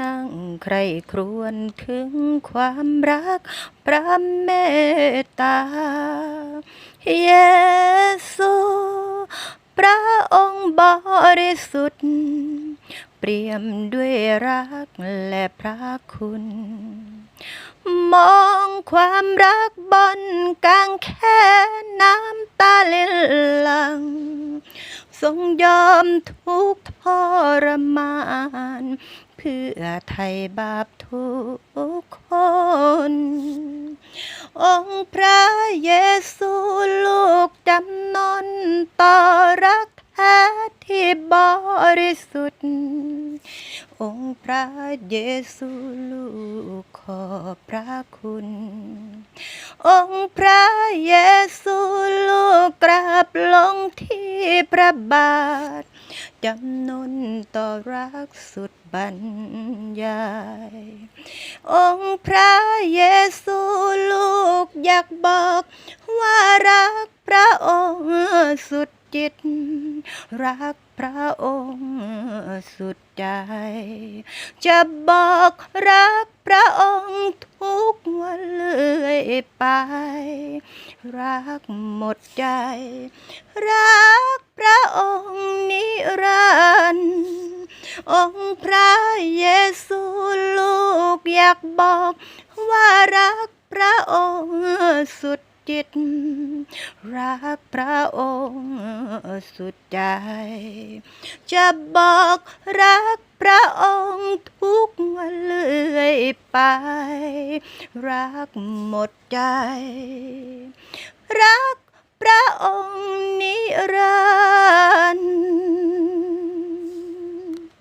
นั่งใครครวญถึงความรักพระเมตตา เยซู พระองค์บริสุทธิ์ เปรียมด้วยรักและพระคุณ มองความรักบนกางแค่น้ำตาเลินลังทรงยอมทุกทรมาน พื่อไทยบาปทุกคน องค์พระเยซูลูกจำนนต่อรักแท้ที่บริสุทธิ์ องค์พระเยซูลูกขอบพระคุณ องค์พระเยซูลูกกราบลงที่พระบาท จำนนต่อรักสุดบรรยาย องค์พระเยซูลูกอยากบอกว่ารักพระองค์สุดจิต รักพระองค์สุดใจ จะบอกรักพระองค์ทุกวันเลยไป รักหมดใจ รัก องค์พระเยซูลูกอยากบอกว่ารักพระองค์สุดจิต รักพระองค์สุดใจ จะบอกรักพระองค์ทุกวันเลยไป รักหมดใจ